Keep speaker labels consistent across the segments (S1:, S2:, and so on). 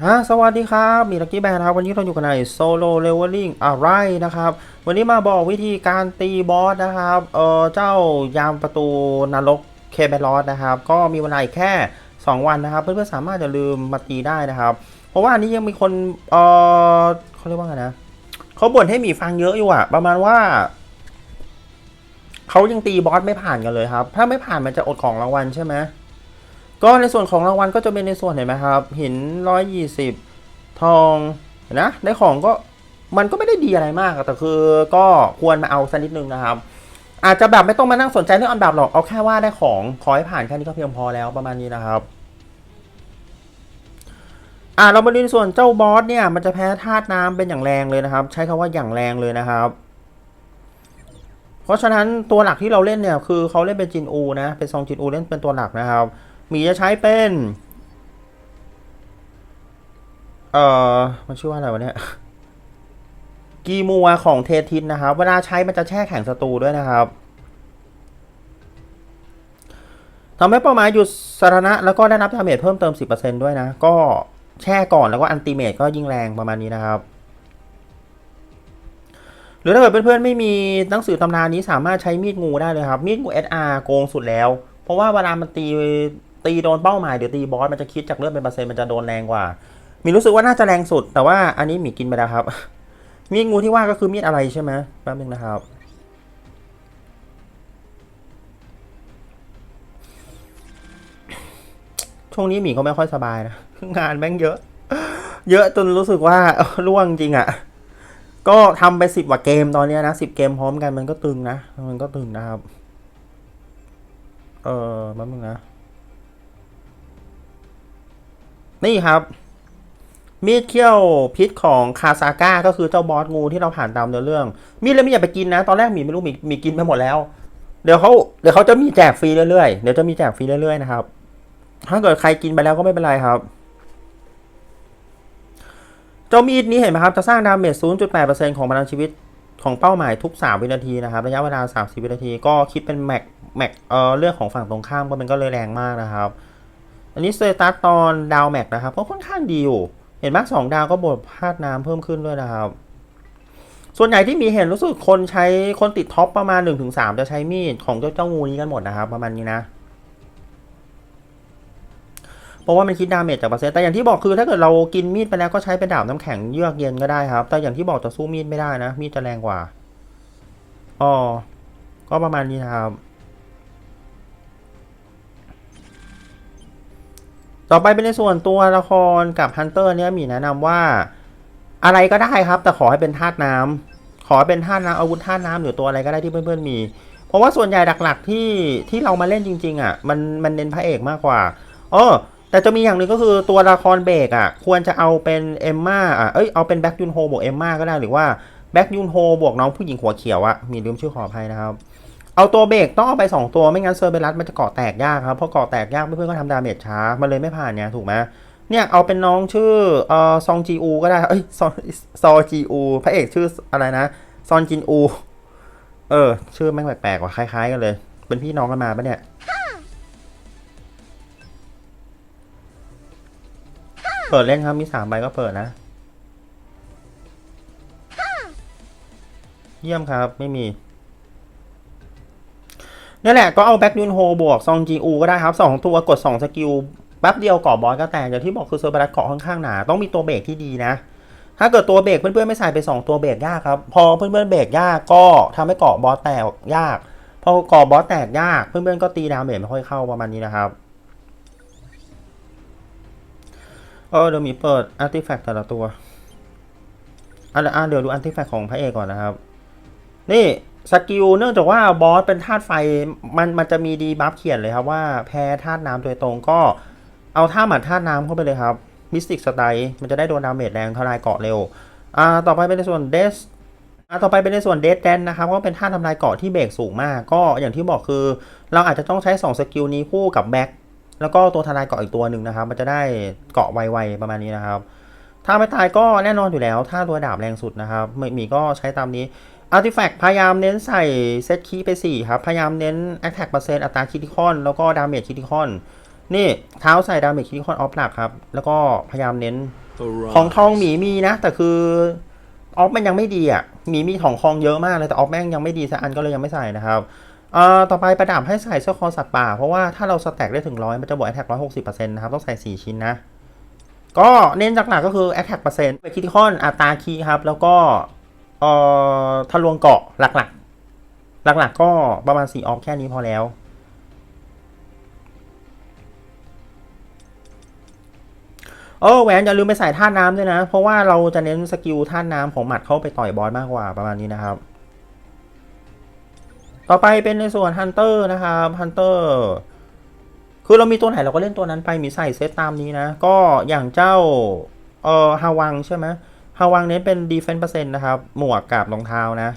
S1: ฮะสวัสดีครับ มีลัคกี้แบร์ครับ วันนี้เราอยู่กันในโซโล่เลเวลลิ่งอะไรนะครับ วันนี้มาบอกวิธีการตีบอสนะครับ เออเจ้ายามประตูนรกเคเบลอสนะครับ ก็มีเวลาอีกแค่ 2 วันนะครับ เพื่อนๆสามารถจะลืมมาตีได้นะครับ เพราะว่าอันนี้ยังมีคน เออเขาเรียกว่าไงนะเขาบ่นให้มีฟังเยอะอยู่อะประมาณว่าเขายังตีบอสไม่ผ่านกันเลยครับ ถ้าไม่ผ่านมันจะอดของรางวัลใช่ไหม ก็ในส่วนของรางวัลก็จะเป็นในส่วนเห็นไหมครับ หินร้อยยี่สิบทองนะได้ของก็มันก็ไม่ได้ดีอะไรมากอะแต่คือก็ควรมาเอาสักนิดนึงนะครับ อาจจะแบบไม่ต้องมานั่งสนใจเรื่องอันดับหรอกเอาแค่ว่าได้ของขอให้ผ่านแค่นี้ก็เพียงพอแล้วประมาณนี้นะครับอ่าเรามาดูในส่วนเจ้าบอสเนี่ยมันจะแพ้ธาตุน้ำเป็นอย่างแรงเลยนะครับ ใช้คำว่าอย่างแรงเลยนะครับ เพราะฉะนั้นตัวหลักที่เราเล่นเนี่ยคือเขาเล่นเป็นจินอูนะเป็นซองจินอูเล่นเป็นตัวหลักนะครับ หมีจะใช้เป็น เอ่อ มันชื่อว่าอะไรวะเนี่ย กีมัวของเททินนะครับ เวลาใช้มันจะแช่แข็งศัตรูด้วยนะครับทำให้เป้าหมายหยุดสถานะแล้วก็ได้รับดาเมจเพิ่มเติม 10%ด้วยนะ ก็แช่ก่อนแล้วก็อันติเมตก็ยิ่งแรงประมาณนี้นะครับ หรือถ้าเกิดเพื่อนๆไม่มีหนังสือตำนานนี้สามารถใช้มีดงูได้เลยครับ มีดงู SR โกงสุดแล้ว เพราะว่าเวลามันตี ตีโดนเป้าหมายหรือตีบอสมันจะคิดจากเลือดเป็นเปอร์เซ็นต์มันจะโดนแรงกว่า มีรู้สึกว่าน่าจะแรงสุด แต่ว่าอันนี้หมีกินไปแล้วครับ มีดงูที่ว่าก็คือมีดอะไรใช่ไหมแป๊บนึงนะครับ ช่วงนี้หมีก็ไม่ค่อยสบายนะงานแม่งเยอะ เยอะจนรู้สึกว่าร่วงจริงอะ่ะ ก็ทำไปสิบกว่าเกมตอนนี้นะสิบเกมพร้อมกันมันก็ตึงนะ มันก็ตึงนะครับ เออแป๊บนึงนะ นี่ครับ มีดเขี้ยวพิษของคาซาก้าก็คือเจ้าบอสงูที่เราผ่านตามเนื้อเรื่อง มีดเลยไม่อยากไปกินนะ ตอนแรกหมีไม่รู้หมีมีกินไปหมดแล้ว เดี๋ยวเขาเดี๋ยวเขาจะมีแจกฟรีเรื่อยๆ เดี๋ยวจะมีแจกฟรีเรื่อยๆนะครับ ถ้าเกิดใครกินไปแล้วก็ไม่เป็นไรครับเจ้ามีดนี้เห็นไหมครับ จะสร้างดาเมจ 0.8%ของพลังชีวิตของเป้าหมายทุก 3 วินาทีนะครับ ระยะเวลา 30 วินาที ก็คิดเป็นแม็ก แม็ก เอ่อเลือกของฝั่งตรงข้ามก็มันก็เลยแรงมากนะครับ อันนี้สเตตัสตอนดาวแม็กนะครับก็ค่อนข้างดีอยู่ เห็นไหมสองดาวก็บวกพาดน้ำเพิ่มขึ้นด้วยนะครับ ส่วนใหญ่ที่มีเห็นรู้สึกคนใช้คนติดท็อปประมาณ 1-3 จะใช้มีดของเจ้าเจ้างูนี้กันหมดนะครับ ประมาณนี้นะเพราะว่ามันคิดดาเมจจากเปอร์เซ็นต์แต่อย่างที่บอกคือถ้าเกิดเรากินมีดไปแล้วก็ใช้เป็นดาบน้ำแข็งเยือกเย็นก็ได้ครับ แต่อย่างที่บอกจะสู้มีดไม่ได้นะ มีดจะแรงกว่าอ๋อก็ประมาณนี้นะครับ ต่อไปเป็นในส่วนตัวละครกับฮันเตอร์เนี่ยมีแนะนำว่าอะไรก็ได้ครับ แต่ขอให้เป็นธาตุน้ำขอให้เป็นธาตุน้ำอาวุธธาตุน้ำหรือตัวอะไรก็ได้ที่เพื่อนๆมี เพราะว่าส่วนใหญ่หลักๆที่ที่เรามาเล่นจริง ๆ อะ มันมันเน้นพระเอกมากกว่าเออแต่จะมีอย่างหนึ่งก็คือตัวละครเบรกอะ ควรจะเอาเป็นเอมม่าอะเอ้ยเอาเป็นแบ็กยูนโฮบวกเอมม่าก็ได้หรือว่าแบ็กยูนโฮบวกน้องผู้หญิงหัวเขียวอะมีลืมชื่อขออภัยนะครับ เอาตัวเบรกต้องเอาไป 2 ตัวไม่งั้นเซอร์เบรัสมันจะเกาะแตกยากครับเพราะเกาะแตกยากเพื่อนๆก็ทำดาเมจช้ามันเลยไม่ผ่านเนี่ยถูกไหมเนี่ยเอาเป็นน้องชื่อเอ่อซองจีอูก็ได้เอ้ยซองซอจีอูพระเอกชื่ออะไรนะซอนจินอูเออ ชื่อแม่งแปลกๆว่ะคล้ายๆกันเลย เป็นพี่น้องกันมาปะเนี่ยเปิดเล่นครับมีสามใบก็เปิดนะ เยี่ยมครับไม่มี นี่นแหละก็เอาแบ็กยูนโฮบวกซองจีอูก็ได้ครับสองตัวกดสองสกิลแป๊บเดียวเกาะบอสก็แตกอย่างที่บอกคือเซอร์บรัสเกาะค่อนข้างหนา ต้องมีตัวเบรกที่ดีนะ ถ้าเกิดตัวเบรกเพื่อนๆไม่ใส่ไป 2 ตัวเบรกยากครับ พอเพื่อนๆเบรกยากก็ทำให้เกาะบอสแตกยาก พอเกาะบอสแตกยากเพื่อนๆก็ตีดาวเมจไม่ค่อยเข้าประมาณนี้นะครับเออเดี๋ยวมีเปิดอาร์ติแฟกต์แต่ละตัวอะอะเดี๋ยวดูอาร์ติแฟกต์ของพระเอกก่อนนะครับ นี่ สกิลเนื่องจากว่าบอสเป็นธาตุไฟมันมันจะมีดีบัฟเขียนเลยครับว่าแพ้ธาตุน้ำโดยตรงก็เอาท่าหมัดธาตุน้ำเข้าไปเลยครับมิสติกสไตล์มันจะได้โดนดาเมจแรงทลายเกาะเร็วอ่าต่อไปเป็นในส่วนเดสอ่าต่อไปเป็นในส่วนเดสแดนนะครับก็เป็นท่าทำลายเกาะที่เบรกสูงมาก ก็อย่างที่บอกคือ เราอาจจะต้องใช้ 2 สกิลนี้คู่กับแบ็คแล้วก็ตัวทลายเกาะอีกตัวหนึ่งนะครับ มันจะได้เกาะไวๆประมาณนี้นะครับถ้าไม่ตายก็แน่นอนอยู่แล้ว ถ้าตัวดาบแรงสุดนะครับม่มีก็ใช้ตามนี้ อาร์ติแฟกต์พยายามเน้นใส่เซตคีย์ไป 4 ครับ พยายามเน้น Attack เปอร์เซ็นต์อัตราคิติคอน แล้วก็ดาเมจคิติคอน นี่เท้าใส่ดาเมจคิติคอนออฟหลักครับ แล้วก็พยายามเน้นของทองหมีมีนะ แต่คือออฟมันยังไม่ดีอะหมีมีของคองเยอะมากเลยแต่ออฟแม่งยังไม่ดีสักอันก็เลยยังไม่ใส่นะครับเอ่อต่อไปประดับให้ใส่เสื้อคอสัตว์ป่า เพราะว่าถ้าเราสแต็กได้ถึงร้อยมันจะบวกแอ t แทกร้อยหกสิบเปอร์เซ็นต์นะครับต้องใส่สี่ชิ้นนะก็เน้นหลักๆก็คือแอ t แทกเปอร์เซ็นต์ไปคิติคอนอัตราคีย์ครับแล้วก็ เอ่อทะลวงเกาะหลักๆ หลักๆ ก็ประมาณสี่ออฟแค่นี้พอแล้ว เออแหวนอย่าลืมไปใส่ท่าน้ำด้วยนะ เพราะว่าเราจะเน้นสกิลท่าน้ำของหมัดเข้าไปต่อยบอสมากกว่าประมาณนี้นะครับ ต่อไปเป็นในส่วนฮันเตอร์นะครับฮันเตอร์คือเรามีตัวไหนเราก็เล่นตัวนั้นไปมีใส่เซตตามนี้นะ ก็อย่างเจ้าเอ่อฮาวังใช่ไหม ฮาวังเน้นเป็นดีเฟนต์เปอร์เซ็นต์นะครับ หมวกกับรองเท้านะ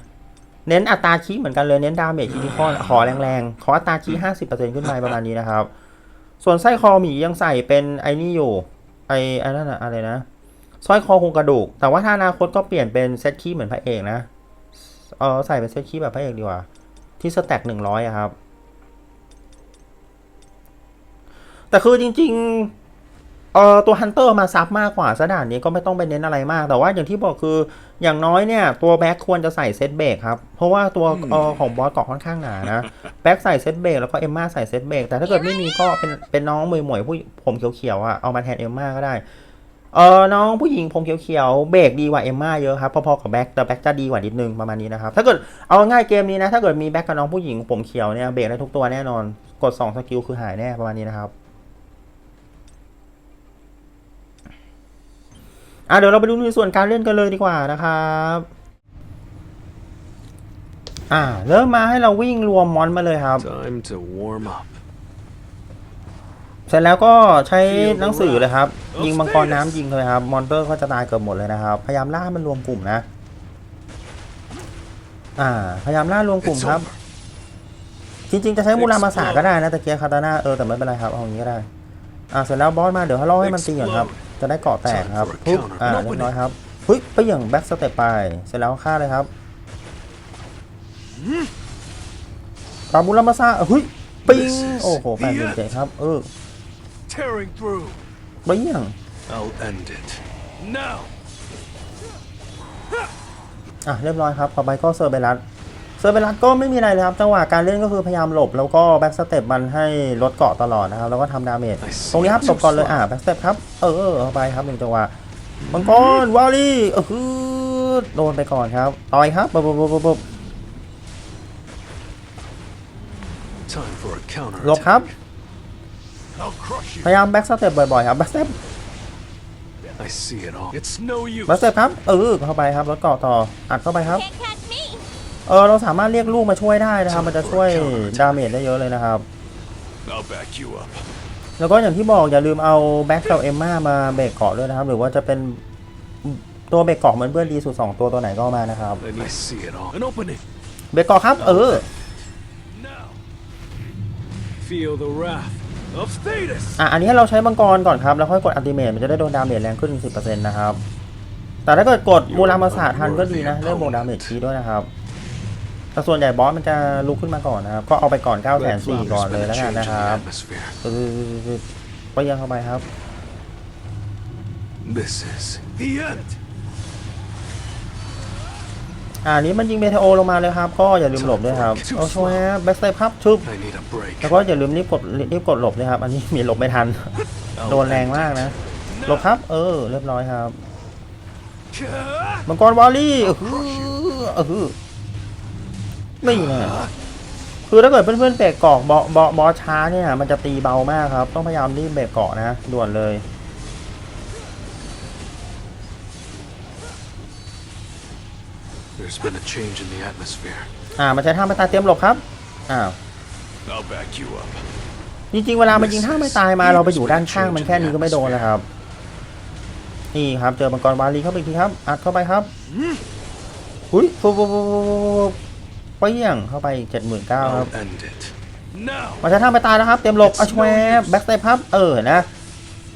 S1: เน้นอัตราคีย์เหมือนกันเลย เน้นดาเมจคิติคอนขอแรงๆ ขออัตราคีย์ห้าสิบเปอร์เซ็นต์ขึ้นไปประมาณนี้นะครับ ส่วนไส้คอหมียังใส่เป็นไอ้นี่อยู่ ไอ้ไอ้นั่นอะอะไรนะสร้อยคอโครงกระดูก แต่ว่าถ้าอนาคตก็เปลี่ยนเป็นเซตคีย์เหมือนพระเอกนะเออใส่เป็นเซตคีย์แบบพระเอกดีกว่า ที่สแต็กหนึ่งร้อยครับ แต่คือจริง ๆ เออตัวฮันเตอร์มาซับมากกว่าสด่านนี้ก็ไม่ต้องไปเน้นอะไรมาก แต่ว่าอย่างที่บอกคืออย่างน้อยเนี่ย ตัวแบ็คควรจะใส่เซตเบรกครับ เพราะว่าตัวเออของบอสเกาะค่อนข้างหนานะแบ็คใส่เซตเบรกแล้วก็เอมม่าใส่เซตเบรกแต่ถ้าเกิดไม่มีก็เป็นเป็นน้องมวยหมวยผู้ผมเขียวๆอะเอามาแทนเอมม่าก็ได้เออน้องผู้หญิงผมเขียวๆเบรกดีกว่าเอมม่าเยอะครับพอๆกับแบ็คแต่แบ็คจะดีกว่านิดนึงประมาณนี้นะครับถ้าเกิดเอาง่ายเกมนี้นะถ้าเกิดมีแบ็คกับน้องผู้หญิงผมเขียวเนี่ยเบรกได้ทุกตัวแน่นอนกด2สกิลคือหายแน่ประมาณนี้นะครับ อะเดี๋ยวเราไปดูในส่วนการเล่นกันเลยดีกว่านะครับอ่าเริ่มมาให้เราวิ่งรวมมอนมาเลยครับ
S2: Time to warm up.
S1: เสร็จแล้วก็ใช้หนังสือเลยครับ ยิงมังกรน้ำยิงเลยครับ มอนเตอร์ก็จะตายเกือบหมดเลยนะครับ พยายามล่ามันรวมกลุ่มนะ อ่า พยายามล่ารวมกลุ่ม
S2: It's
S1: ครับ
S2: over.
S1: จริง ๆ จะใช้มูรามาสาก็ได้นะตะเกียร์คาตาน่าเออแต่ไม่เป็นไรครับเอาอย่างนี้ก็ได้ อ่าเสร็จแล้วบอสมาเดี๋ยวให้ล่อให้มันตีก่อนครับ จะได้เกาะแตกครับปุ๊บอ่าเรียบร้อยครับเฮ้ยไปอย่างแบ็กสเต็ปไป เสร็จแล้วฆ่าเลยครับตามูรามาสาเฮ้ยปิ้งโอ้โหแปดหมื่นเจ็ดครับ เออ
S2: Tearing through.
S1: เปี้ยง
S2: I'll end it. Now.
S1: อะเรียบร้อยครับต่อไปก็เซอร์เบลัส เซอร์เบลัสก็ไม่มีอะไรเลยครับจังหวะการเล่นก็คือพยายามหลบแล้วก็แบ็กสเต็ปมันให้ลดเกาะตลอดนะครับแล้วก็ทำดาเมจตรงนี้ครับหลบก่อนเลยอะแบ็กสเต็ปครับเออเออเอาไปครับหนึ่งจังหวะมังกรวาลี่เออคือโดนไปก่อนครับต่อยครับปุ๊บปุ๊บปุ๊บปุ๊บ
S2: Time for a counter.
S1: หลบครับ
S2: I'll crush you.
S1: พยายามแบ็กสเต็ปบ่อยๆครับแบ็กสเต็ป
S2: I see it all. It's no use.
S1: แบ็กสเต็ปครับเออเข้าไปครับลดเกาะต่ออัดเข้าไปครับ
S3: Can't catch me.
S1: เออเราสามารถเรียกลูกมาช่วยได้นะครับ มันจะช่วยดาเมจได้เยอะเลยนะครับ
S2: I'll back you up.
S1: แล้วก็อย่างที่บอกอย่าลืมเอาแบ็กกับเอมม่ามาเบรกเกาะด้วยนะครับ หรือว่าจะเป็นตัวเบรกเกาะเหมือนเพื่อนดีสุด2ตัวตัวไหนก็เอามานะครับ
S2: I see it all. An opening.
S1: เบรกเกาะครับ เออ
S2: Now. Feel the wrath of Thetis.
S1: อะอันนี้ให้เราใช้มังกรก่อนครับ แล้วค่อยกดอัลติเมทมันจะได้โดนดาเมจแรงขึ้น 10%นะครับ แต่ถ้าเกิดกดมูรามาสาทันก็ดีนะ เริ่มบวกดาเมจทีด้วยนะครับ แต่ส่วนใหญ่บอสมันจะลุกขึ้นมาก่อนนะครับ ก็เอาไปก่อน9 4 0 0
S2: Red
S1: 0
S2: Flower's
S1: ก่อน
S2: been
S1: เลย
S2: a
S1: แล้วกัน
S2: change in
S1: นะค
S2: the
S1: รับ
S2: atmosphere.
S1: เออไปยังเข้าไปครับ
S2: This is the end.
S1: อ่าอันนี้มันยิงเมเทโอลงมาเลยครับ ก็อย่าลืมหลบด้วยครับเอาช่วยครับแบ็กสเตปครับชุบ
S2: I need a break.
S1: แล้วก็อย่าลืมรีบกดรีบกดหลบเลยครับ อันนี้มีหลบไม่ทัน
S2: I'll
S1: โดนแรง
S2: end
S1: มากนะ หลบครับ เออ เรียบร้อยครับ
S2: it.
S1: มังกรวอลลี่เออฮือเออ ฮือนี่นะคือถ้าเกิดเพื่อนๆเบรกเกาะบอบอบอช้าเนี่ย มันจะตีเบามากครับ ต้องพยายามรีบเบรกเกาะนะด่วนเลย
S2: There's been a change in the atmosphere.
S1: อ่ามันใช้ท่าไม่ตายเตรียมหลบครับอ้าว
S2: I'll back you up.
S1: จริงๆเวลามันยิงท่าไม่ตายมาเราไปอยู่ด้านข้างมันแค่นี้ก็ไม่โดนแล้วครับนี่ครับเจอมังกรวาลีเข้าไปอีกทีครับอัดเข้าไปครับหุ้ยฟุบฟุบฟุบ ฟุบฟุบเปี้ยงเข้าไปเจ็ดหมื่นเก้าครับ
S2: I'll end it. Now!
S1: มันจะท่าไม่ตายแล้วครับ เต็มหลบเอาชวบแบ็กสเตปครับเออนะ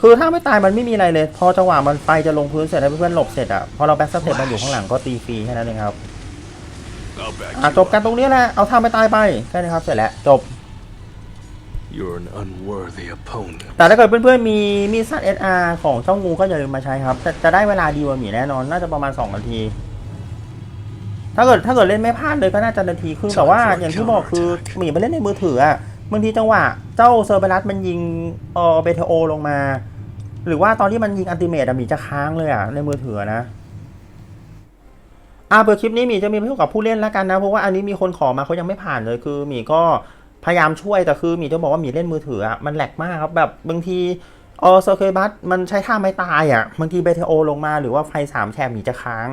S1: คือถ้าไม่ตายมันไม่มีอะไรเลย พอจังหวะมันไฟจะลงพื้นเสร็จแล้วเพื่อนๆหลบเสร็จอะ พอเราแบ็กสเตปมาอยู่ข้างหลังก็ตีฟรีแค่นั้นเองครับ
S2: I'll back
S1: อะ
S2: you
S1: จบกัน
S2: up.
S1: ตรงนี้แหละ เอาท่าไม่ตายไปแค่นี้ครับเสร็จแล้วจบ
S2: You're an unworthy opponent.
S1: แต่ถ้าเกิดเพื่อนๆมีมีซัดเอสอาร์ของเจ้างูก็อย่าลืมมาใช้ครับ จะจะได้เวลาดีกว่าหมีแน่นอน น่าจะประมาณ 2 นาที ถ้าเกิดถ้าเกิดเล่นไม่พลาดเลยก็น่าจะนาทีครึ่งแต่ว่าอย่างที่บอกคือหมีไปเล่นในมือถืออะบางทีจังหวะ เจ้าเซอร์เบรัสมันยิงเออเบเทโอลงมา หรือว่าตอนที่มันยิงอันติเมตอะหมีจะค้างเลยอะในมือถือนะอ่าเปิดคลิปนี้หมีจะมีประโยชน์กับผู้เล่นแล้วกันนะเพราะว่าอันนี้มีคนขอมาเขายังไม่ผ่านเลยคือหมีก็พยายามช่วยแต่คือหมีจะบอกว่าหมีเล่นมือถืออะมันแหลกมากครับแบบบางทีเออเซอร์เคบัสมันใช้ท่าไม่ตายอะบางทีเบเทโอลงมาหรือว่าไฟสามแฉกหมีจะค้าง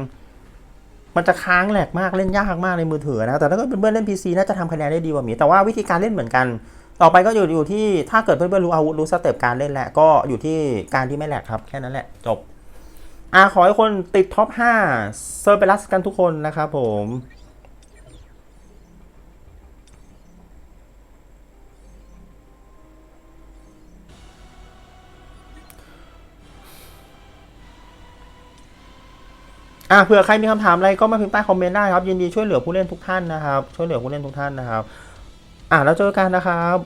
S1: มันจะค้างแหลกมากเล่นยากมากในมือถือนะ แต่ถ้าเกิดเพื่อนๆเล่น PC น่าจะทำคะแนนได้ดีกว่าหมี แต่ว่าวิธีการเล่นเหมือนกัน ต่อไปก็อยู่อยู่ที่ถ้าเกิดเพื่อนๆรู้อาวุธรู้สเต็ปการเล่นแหละก็อยู่ที่การที่ไม่แหลกครับแค่นั้นแหละจบอ่าขอให้คนติดท็อป5เซอร์เปรัสกันทุกคนนะครับผม อะเผื่อใครมีคำถามอะไรก็มาพิมพ์ใต้คอมเมนต์ได้ครับยินดีช่วยเหลือผู้เล่นทุกท่านนะครับช่วยเหลือผู้เล่นทุกท่านนะครับ อะแล้วเจอกันนะครับ